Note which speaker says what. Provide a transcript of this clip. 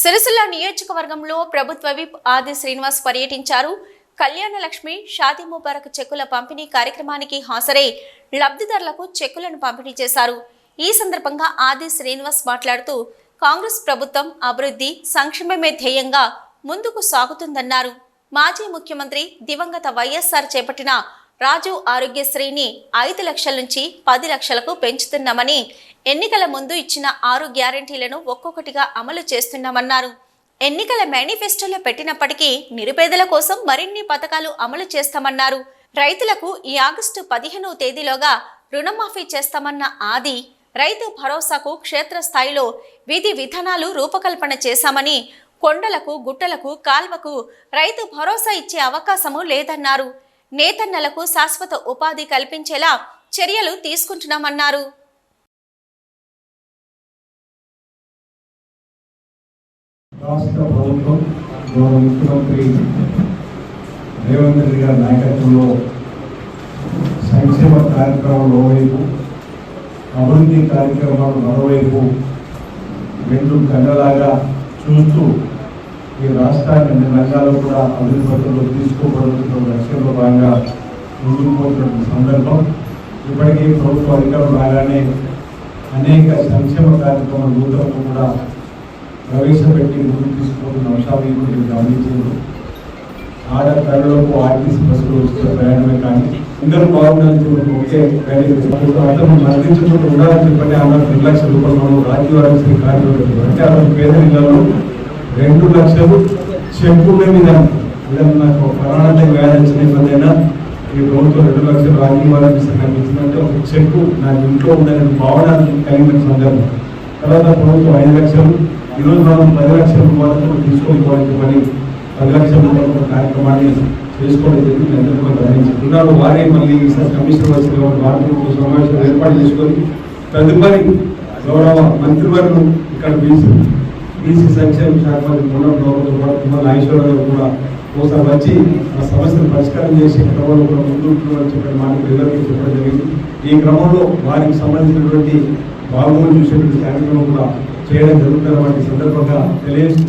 Speaker 1: సిరిసిల్ల నియోజకవర్గంలో ప్రభుత్వ విప్ ఆది శ్రీనివాస్ పర్యటించారు. కళ్యాణ లక్ష్మి షాదీ ముబారక్ చెక్కుల పంపిణీ కార్యక్రమానికి హాజరై లబ్ధిదారులకు చెక్కులను పంపిణీ చేశారు. ఈ సందర్భంగా ఆది శ్రీనివాస్ మాట్లాడుతూ కాంగ్రెస్ ప్రభుత్వం అభివృద్ధి సంక్షేమమే ధ్యేయంగా ముందుకు సాగుతుందన్నారు. మాజీ ముఖ్యమంత్రి దివంగత వైఎస్ఆర్ చేపట్టిన రాజు ఆరోగ్యశ్రీని ఐదు లక్షల నుంచి పది లక్షలకు పెంచుతున్నామని ఎన్నికల ముందు ఇచ్చిన ఆరు గ్యారంటీలను ఒక్కొక్కటిగా అమలు చేస్తున్నామన్నారు. ఎన్నికల మేనిఫెస్టోలో పెట్టినప్పటికీ నిరుపేదల కోసం మరిన్ని పథకాలు అమలు చేస్తామన్నారు. రైతులకు ఈ ఆగస్టు పదిహేనవ తేదీలోగా రుణమాఫీ చేస్తామన్న ఆది రైతు భరోసాకు క్షేత్రస్థాయిలో విధి విధానాలు రూపకల్పన చేశామని కొండలకు గుట్టలకు కాల్వకు రైతు భరోసా ఇచ్చే అవకాశము లేదన్నారు. నేతన్నలకు శాశ్వత ఉపాధి కల్పించేలా చర్యలు తీసుకుంటున్నామన్నారు.
Speaker 2: రాష్ట్ర ప్రభుత్వం గౌరవ ముఖ్యమంత్రి రేవంత్ రెడ్డి గారి నాయకత్వంలో సంక్షేమ కార్యక్రమాలు ఒకవైపు అభివృద్ధి కార్యక్రమాలు మరోవైపు రెండు కళ్ళలాగా చూస్తూ ఈ రాష్ట్రాన్ని అన్ని రంగాల్లో కూడా అభివృద్ధి పథకంలో తీసుకోబడుతున్న లక్ష్యంలో భాగంగా ముందుకు పోతున్న సందర్భం. ఇప్పటికీ ప్రభుత్వ అధికారులు రాగానే అనేక సంక్షేమ కార్యక్రమాల నూతనంగా కూడా ప్రవేశపెట్టి ముందుకు తీసుకుపోతున్న అంశాలు ఇప్పుడు గమనించారు. ఆడ కళ్ళలోకి ఆర్టీసీ బస్సులు వస్తున్న ప్రయాణమే కానీ అందరూ బాగుండాలని చెప్పి ఒకే అతను మరణించుకుంటూ ఉండాలని చెప్పండి. ఆమె రెండు లక్షల రూపాయలు రాజీవ్ రాజ్యవారీ కార్యక్రమం అంటే అతను పేద ఇళ్ళలో రెండు లక్షలు చెక్కు మీద. ఏదైనా నాకు ప్రాణాంత వ్యాధించిన ఇబ్బంది అయినా ఈ ప్రభుత్వం రెండు లక్షలు రాజ్యవారీ సంఘానికి ఇచ్చిందంటే ఒక చెక్కు నా ఇంట్లో ఉందని భావన కలిగిన సందర్భం. తర్వాత ప్రభుత్వం ఐదు లక్షలు ఈరోజు మనం పది లక్షల రూపాయలతో తీసుకోవడానికి పని పది లక్షల రూపాయల కార్యక్రమాన్ని చేసుకోవడం జరిగింది. అందరూ కూడా గమనించుకున్నారు వారే మళ్ళీ ఈసారి కమిషనర్ వచ్చిన వారితో సమావేశం ఏర్పాటు చేసుకొని తదుపరి గౌరవ మంత్రివర్గం ఇక్కడ బీసీ బీసీ సంక్షేమ శాఖ మంత్రి మూలం గౌరవ పాటు నాగేశ్వరరావు కూడా ఒకసారి వచ్చి ఆ సమస్యను పరిష్కారం చేసే క్రమంలో కూడా ముందుంటున్నామని చెప్పిన మాట పిల్లలకి చెప్పడం జరిగింది. ఈ క్రమంలో వారికి సంబంధించినటువంటి బాగోగులు చూసేటువంటి కార్యక్రమం కూడా చేయడం జరుగుతున్న వాటి సందర్భంగా తెలియజేస్తూ